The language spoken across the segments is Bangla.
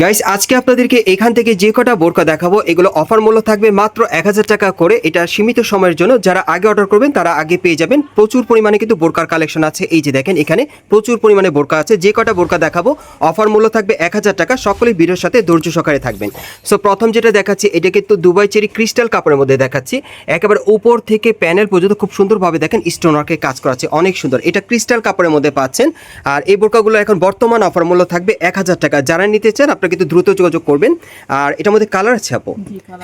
গাইস আজকে আপনাদেরকে এখান থেকে যে কটা বোরকা দেখাবো, এগুলো অফার মূল্য থাকবে মাত্র এক হাজার টাকা করে। এটা সীমিত সময়ের জন্য যারা আগে অর্ডার করবেন, তারা আগে পেয়ে যাবেন। প্রচুর পরিমাণে কিন্তু বোরকার কালেকশন আছে। এই যে দেখেন, এখানে প্রচুর পরিমাণে বোরকা আছে। যে কটা বোরকা দেখাবো অফার মূল্য থাকবে এক হাজার টাকা। সকলেই ভিডিওর সাথে ধৈর্য সহকারে থাকবেন। সো প্রথম যেটা দেখাচ্ছি, এটা কিন্তু দুবাই চেরি ক্রিস্টাল কাপড়ের মধ্যে দেখাচ্ছি। একেবারে উপর থেকে প্যানেল পর্যন্ত খুব সুন্দরভাবে দেখেন স্টোন ওয়ার্কে কাজ করা আছে অনেক সুন্দর। এটা ক্রিস্টাল কাপড়ের মধ্যে পাচ্ছেন। আর এই বোরকাগুলো এখন বর্তমান অফার মূল্য থাকবে এক হাজার টাকা। যারা নিতে চান আপনারা কিন্তু দ্রুত যোগাযোগ করবেন। আর এটার মধ্যে কালার আছে আপু?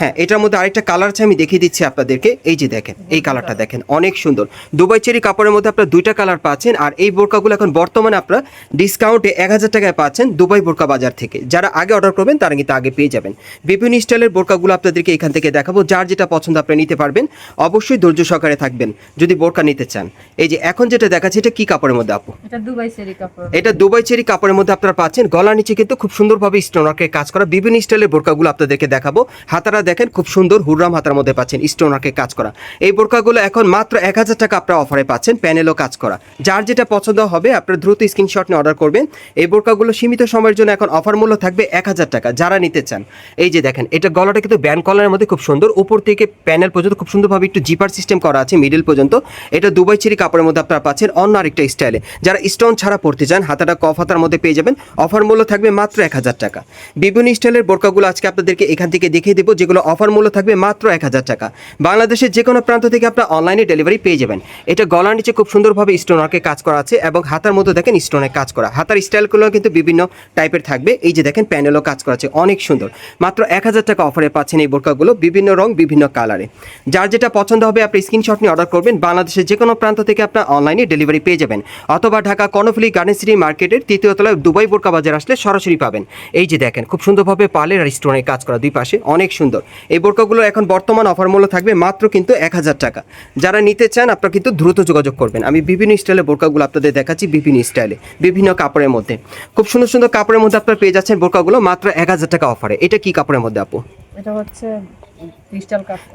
হ্যাঁ এটার মধ্যে আরেকটা কালার আছে আমি দেখিয়ে দিচ্ছি আপনাদেরকে। এই যে দেখেন এই কালারটা দেখেন অনেক সুন্দর। দুবাই চেরি কাপড়ের মধ্যে আপনারা দুইটা কালার পাচ্ছেন আর এই বোরকাগুলো এখন বর্তমানে আপনারা ডিসকাউন্টে এক হাজার টাকায় পাচ্ছেন দুবাই বোরকা বাজার থেকে। যারা আগে অর্ডার করবেন তারা কিন্তু আগে পেয়ে যাবেন। বিভিন্ন স্টাইলের বোরকাগুলো আপনাদেরকে এখান থেকে দেখাবো যার যেটা পছন্দ আপনি নিতে পারবেন। অবশ্যই ধৈর্য সহকারে থাকবেন যদি বোরকা নিতে চান। এই যে এখন যেটা দেখাচ্ছে এটা কি কাপড়ের মধ্যে আপু? এটা দুবাই সেরি কাপড়। এটা দুবাই চেরি কাপড়ের মধ্যে আপনারা পাচ্ছেন। গলার নিচে কিন্তু খুব সুন্দরভাবে স্টোনারকে কাজ করা বিভিন্ন স্টাইলের বোরকাগুলো আপনাদেরকে দেখাবো। হাতারা দেখেন খুব সুন্দর হুররাম হাতার মধ্যে পাচ্ছেন স্টোনারকে কাজ করা। এই বোরকাগুলো এখন মাত্র এক হাজার টাকা আপনারা অফারে পাচ্ছেন, প্যানেলও কাজ করা। যার যেটা পছন্দ হবে, আপনারা দ্রুত স্ক্রিনশট নিয়ে অর্ডার করবেন। এই বোরকাগুলো সীমিত সময়ের জন্য এখন অফার মূল্য থাকবে এক হাজার টাকা। যারা নিতে চান, এই যে দেখেন, এটা গলাটা কিন্তু ব্যান্ড কলারের মধ্যে খুব সুন্দর। উপর থেকে প্যানেল পর্যন্ত খুব সুন্দরভাবে একটু জিপার সিস্টেম করা আছে মিডিল পর্যন্ত। এটা দুবাই চেরি কাপড়ের মধ্যে আপনারা পাচ্ছেন অন্য আরেকটা স্টাইলে যারা স্টোন ছাড়া পড়তে চান, হাতাটা কফ হাতার মধ্যে পেয়ে যাবেন। অফার মূল্য থাকবে মাত্র এক হাজার টাকা। বিভিন্ন স্টাইলের বোরকাগুলো আজকে আপনাদেরকে এখান থেকে দেখিয়ে দেবো, যেগুলো অফার মূল্য থাকবে মাত্র এক হাজার টাকা। বাংলাদেশের যে কোনো প্রান্ত থেকে আপনার অনলাইনে ডেলিভারি পেয়ে যাবেন। এটা গলার নিচে খুব সুন্দরভাবে স্টোন ওয়ার্কে কাজ করা আছে এবং হাতার মধ্যে দেখেন স্টোনের কাজ করা। হাতার স্টাইলগুলো কিন্তু বিভিন্ন টাইপের থাকবে। এই যে দেখেন প্যানেলও কাজ করা আছে, অনেক সুন্দর। মাত্র এক হাজার টাকা অফারে পাচ্ছেন এই বোরকাগুলো বিভিন্ন রং, বিভিন্ন কালারে যার যেটা পছন্দ হবে, আপনি স্ক্রিনশট নিয়ে অর্ডার করবেন। বাংলাদেশের যে কোনো প্রান্ত থেকে আপনার অনলাইনে ডেলিভারি পেয়ে যাবেন। অথবা ঢাকা কর্ণফুলি গার্ডেন সিটি মার্কেটের তৃতীয় তলায় দুবাই বোরকা বাজার আসলে সরাসরি পাবেন। এই যে দেখেন, খুব সুন্দরভাবে পালের আর স্টোনের কাজ করা দুই পাশে, অনেক সুন্দর। এই বোরকাগুলো এখন বর্তমান অফার মূল্য থাকবে মাত্র কিন্তু এক হাজার টাকা। যারা নিতে চান, আপনারা কিন্তু দ্রুত যোগাযোগ করবেন। আমি বিভিন্ন স্টাইলের বোরকাগুলো আপনাদের দেখাচ্ছি বিভিন্ন স্টাইলে, বিভিন্ন কাপড়ের মধ্যে। খুব সুন্দর সুন্দর কাপড়ের মধ্যে আপনারা পেয়ে যাচ্ছেন বোরকাগুলো মাত্র এক হাজার টাকা অফারে এটা কি কাপড়ের মধ্যে, আপু? এটা হচ্ছে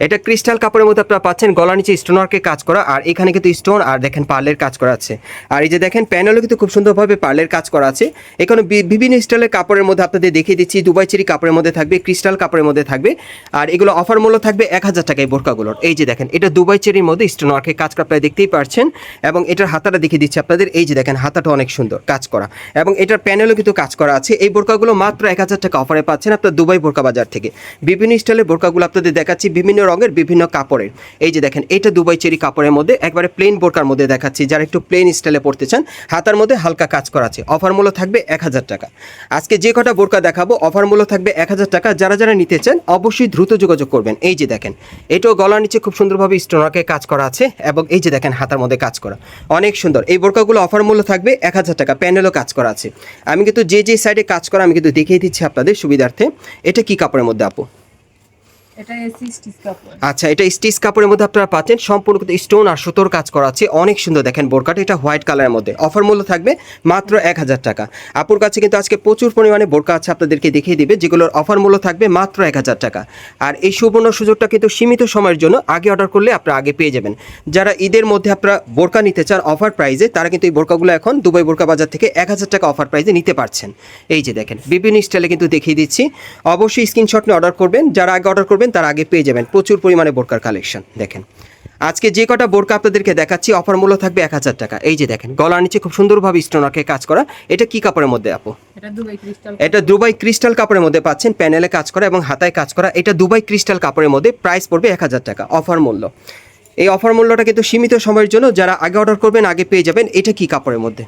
এটা ক্রিস্টাল কাপড়ের মধ্যে আপনারা পাচ্ছেন, গলার নিচে স্টোন কাজ করা, আর এখানে কিন্তু স্টোন আর দেখেন পার্লের কাজ করা আছে। আর এই যে দেখেন প্যানেলও কিন্তু খুব সুন্দরভাবে পার্লের কাজ করা আছে। এখানে বিভিন্ন স্টাইলের কাপড়ের মধ্যে আপনাদের দেখিয়ে দিচ্ছি, দুবাই চেরি কাপড়ের মধ্যে থাকবে ক্রিস্টাল কাপড়ের মধ্যে থাকবে। আর এগুলো অফার মূল্য থাকবে এক হাজার টাকায় বোরকাগুলোর। এই যে দেখেন, এটা দুবাই চেরির মধ্যে স্টোন কাজ করা, আপনারা দেখতেই পারছেন। এবং এটার হাতাটা দেখিয়ে দিচ্ছি আপনাদের, এই যে দেখেন, হাতাটা অনেক সুন্দর কাজ করা। এবং এটার প্যানেলও কিন্তু কাজ করা আছে। এই বোরকাগুলো মাত্র এক হাজার টাকা অফারে পাচ্ছেন আপনার দুবাই বোরকা বাজার থেকে। বিভিন্ন স্টাইলের বোরকাগুলো আপনাদের দেখাচ্ছি বিভিন্ন রঙের বিভিন্ন কাপড়ের। এই যে দেখেন, এটা দুবাই চেরি কাপড়ের মধ্যে, একবারে প্লেন বোরকার মধ্যে দেখাচ্ছি। যারা একটু প্লেন স্টাইলে পড়তে চান, হাতার মধ্যে হালকা কাজ করা আছে। অফার মূল্য থাকবে এক হাজার টাকা। আজকে যে কটা বোরকা দেখাবো অফার মূল্য থাকবে এক হাজার টাকা। যারা যারা নিতে চান, অবশ্যই দ্রুত যোগাযোগ করবেন। এই যে দেখেন, এটাও গলার নিচে খুব সুন্দরভাবে স্টোনারকে কাজ করা আছে এবং এই যে দেখেন, হাতার মধ্যে কাজ করা। অনেক সুন্দর। এই বোরকাগুলো অফার মূল্য থাকবে এক হাজার টাকা। প্যানেলও কাজ করা আছে। আমি কিন্তু যে যে সাইডে কাজ করা, আমি কিন্তু দেখিয়ে দিচ্ছি আপনাদের সুবিধার্থে। এটা কি কাপড়ের মধ্যে, আপু? আচ্ছা এটা স্টিচ কাপড়ের মধ্যে আপনারা পাচ্ছেন, সম্পূর্ণ স্টোন আর সুতোর কাজ করা আছে। অনেক সুন্দর দেখেন বোরকাটা, এটা হোয়াইট কালারের মধ্যে। অফার মূল্য থাকবে মাত্র এক হাজার টাকা। আপুর কাছে কিন্তু আজকে প্রচুর পরিমাণে বোরকা আছে, আপনাদেরকে দেখিয়ে দিবে, যেগুলোর অফার মূল্য থাকবে মাত্র এক হাজার টাকা। আর এই সুবর্ণ সুযোগটা কিন্তু সীমিত সময়ের জন্য আগে অর্ডার করলে আপনারা আগে পেয়ে যাবেন। যারা ঈদের মধ্যে আপনারা বোরকা নিতে চান অফার প্রাইজে তারা কিন্তু এই বোরকাগুলো এখন দুবাই বোরকা বাজার থেকে এক হাজার টাকা অফার প্রাইজে নিতে পারছেন। এই যে দেখেন, বিভিন্ন স্টাইলে কিন্তু দেখিয়ে দিচ্ছি। অবশ্যই স্ক্রিনশট নিয়ে অর্ডার করবেন। যারা আগে অর্ডার করবেন তারা আগে পেয়ে যাবেন প্রচুর পরিমাণে বোরকার কালেকশন দেখেন আজকে যে কটা বোরকা আপনাদেরকে দেখাচ্ছি অফার মূল্য থাকবে এক হাজার টাকা। এই যে দেখেন গলার নিচে খুব সুন্দরভাবে স্টোনারকে কাজ করা। এটা কি কাপড়ের মধ্যে আপু? এটা দুবাই ক্রিস্টাল এটা দুবাই ক্রিস্টাল কাপড়ের মধ্যে পাচ্ছেন প্যানেলে কাজ করা এবং হাতায় কাজ করা। এটা দুবাই ক্রিস্টাল কাপড়ের মধ্যে প্রাইস পড়বে এক হাজার টাকা অফার মূল্য। এই অফার মূল্যটা কিন্তু সীমিত সময়ের জন্য যারা আগে অর্ডার করবেন আগে পেয়ে যাবেন এটা কি কাপড়ের মধ্যে?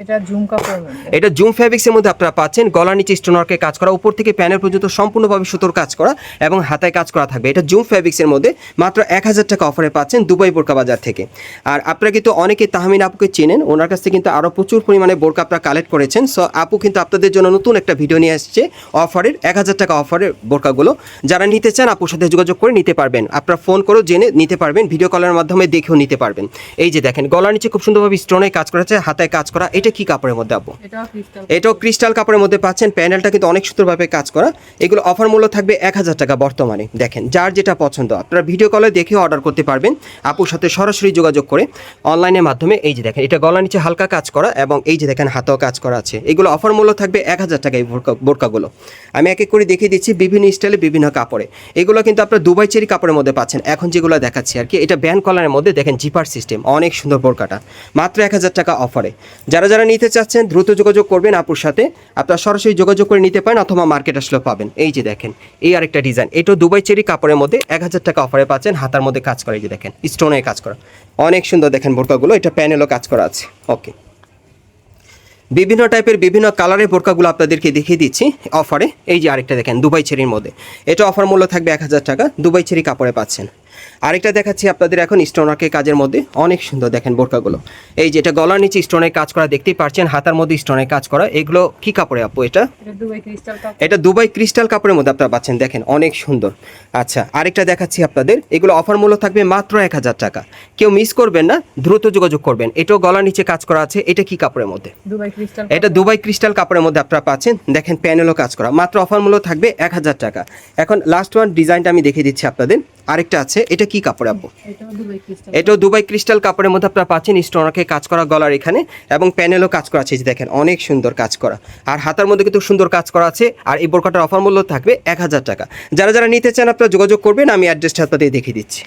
এটা জুম ফ্যাব্রিক্সের মধ্যে আপনারা পাচ্ছেন। গলার নিচে স্টোনারকে কাজ করা, উপর থেকে প্যানেল পর্যন্ত সম্পূর্ণভাবে সুতোর কাজ করা এবং হাতায় কাজ করা থাকবে। এটা জুম ফ্যাব্রিক্সের মধ্যে মাত্র এক হাজার টাকা অফারে পাচ্ছেন দুবাই বোরকা বাজার থেকে। আর আপনারা কিন্তু অনেকে তাহমিন আপুকে চেনেন, ওনার কাছ থেকে কিন্তু আরও প্রচুর পরিমাণে বোরকা আপনারা কালেক্ট করেছেন। সো আপু কিন্তু আপনাদের জন্য নতুন একটা ভিডিও নিয়ে আসছে অফারের এক হাজার টাকা অফারের বোরকাগুলো। যারা নিতে চান, আপুর সাথে যোগাযোগ করে নিতে পারবেন। আপনারা ফোন করেও জেনে নিতে পারবেন ভিডিও কলের মাধ্যমে দেখেও নিতে পারবেন। এই যে দেখেন, গলার নিচে খুব সুন্দরভাবে স্টোনে কাজ করা হাতায় কাজ করা। এটা এটা কি কাপড়ের মধ্যে আপু এটাও ক্রিস্টাল কাপড়ের মধ্যে পাচ্ছেন। প্যানেলটা কিন্তু অনেক সুন্দরভাবে কাজ করা। এগুলো অফার মূল্য থাকবে এক হাজার টাকা বর্তমানে। দেখেন যার যেটা পছন্দ। আপনারা ভিডিও কলে দেখে অর্ডার করতে পারবেন। আপুর সাথে সরাসরি যোগাযোগ করে অনলাইনের মাধ্যমে এই যে দেখেন এটা গলা নিচে হালকা কাজ করা এবং এই যে দেখেন হাতেও কাজ করা আছে। এগুলো অফার মূল্য থাকবে এক হাজার টাকা এই বোরকা বোরকাগুলো। আমি এক এক করে দেখিয়ে দিচ্ছি বিভিন্ন স্টাইলে বিভিন্ন কাপড়ে। এগুলো কিন্তু আপনার দুবাই চেরি কাপড়ের মধ্যে পাচ্ছেন। এখন যেগুলো দেখাচ্ছি আর কি এটা ব্যান কলারের মধ্যে দেখেন জিপার সিস্টেম অনেক সুন্দর বোরকাটা। মাত্র এক হাজার টাকা অফারে যারা যারা নিতে চাচ্ছেন, দ্রুত যোগাযোগ করবেন আপুর সাথে। আপনারা সরাসরি যোগাযোগ করে নিতে পারেন অথবা মার্কেট আসলেও পাবেন। এই যে দেখেন, এই আরেকটা ডিজাইন। এটাও দুবাই চেরি কাপড়ের মধ্যে এক হাজার টাকা অফারে পাচ্ছেন, হাতার মধ্যে কাজ করা এই যে দেখেন স্টোনে কাজ করা। অনেক সুন্দর দেখেন বোরকাগুলো, এটা প্যানেলও কাজ করা আছে। ওকে বিভিন্ন টাইপের বিভিন্ন কালারের বোরকাগুলো আপনাদেরকে দেখিয়ে দিচ্ছি অফারে এই যে আরেকটা দেখেন, দুবাই চেরির মধ্যে। এটা অফার মূল্য থাকবে এক হাজার টাকা, দুবাই চেরি কাপড়ে পাচ্ছেন। আরেকটা দেখাচ্ছি আপনাদের এখন স্টোনারকে কাজের মধ্যে। অনেক সুন্দর দেখেন বোরকাগুলো এই যে এটা গলার নিচে স্টোনের কাজ করা দেখতেই পারছেন হাতার মধ্যে স্টোনের কাজ করা। এগুলো কি কাপড়ে আপু এটা? এটা দুবাই ক্রিস্টাল কাপড়ের মধ্যে আপনারা পাচ্ছেন দেখেন অনেক সুন্দর। আচ্ছা আরেকটা দেখাচ্ছি আপনাদের। এগুলো অফার মূল্য থাকবে মাত্র এক হাজার টাকা। কেউ মিস করবেন না দ্রুত যোগাযোগ করবেন। এটাও গলার নিচে কাজ করা আছে এটা কি কাপড়ের মধ্যে? এটা দুবাই ক্রিস্টাল কাপড়ের মধ্যে আপনারা পাচ্ছেন। দেখেন প্যানেলও কাজ করা। মাত্র অফার মূল্য থাকবে এক হাজার টাকা। এখন লাস্ট ওয়ান ডিজাইনটা আমি দেখিয়ে দিচ্ছি আপনাদের। আরেকটা আছে এটা কি কাপড় আপু এটাও দুবাই ক্রিস্টাল এটাও দুবাই ক্রিস্টাল কাপড়ের মধ্যে আপনারা পাচ্ছেন স্টোনাকে কাজ করা গলার এখানে এবং প্যানেলও কাজ করা আছে দেখেন অনেক সুন্দর কাজ করা। আর হাতার মধ্যে কিন্তু সুন্দর কাজ করা আছে আর এই বোরকাটার অফার মূল্য থাকবে এক হাজার টাকা। যারা যারা নিতে চান আপনারা যোগাযোগ করবেন আমি অ্যাড্রেসটা আপনাদের দেখিয়ে দিচ্ছি।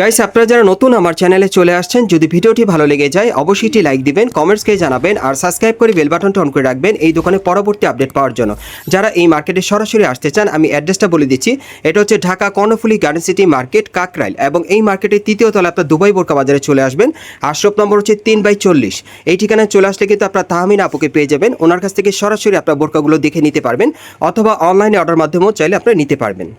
গাইস আপনারা যারা নতুন আমার চ্যানেলে চলে আসছেন, যদি ভিডিওটি ভালো লেগে যায়, অবশ্যই একটি লাইক দিবেন কমেন্টসকে জানাবেন, আর সাবস্ক্রাইব করে বেল বাটনটা অন করে রাখবেন এই দোকানে পরবর্তী আপডেট পাওয়ার জন্য। যারা এই মার্কেটে সরাসরি আসতে চান, আমি অ্যাড্রেসটা বলে দিচ্ছি। এটা হচ্ছে Dhaka Karnaphuli garden city market Kakrail এবং এই মার্কেটের তৃতীয় তলা আপনার দুবাই বোরকা বাজারে চলে আসবেন। আশরফ নম্বর হচ্ছে তিন বাই চল্লিশ। এই ঠিকানায় চলে আসলে কিন্তু আপনার তাহমিন আপুকে পেয়ে যাবেন। ওনার কাছ থেকে সরাসরি আপনার বোরকাগুলো দেখে নিতে পারবেন, অথবা অনলাইনে অর্ডার মাধ্যমেও চাইলে আপনারা নিতে পারবেন।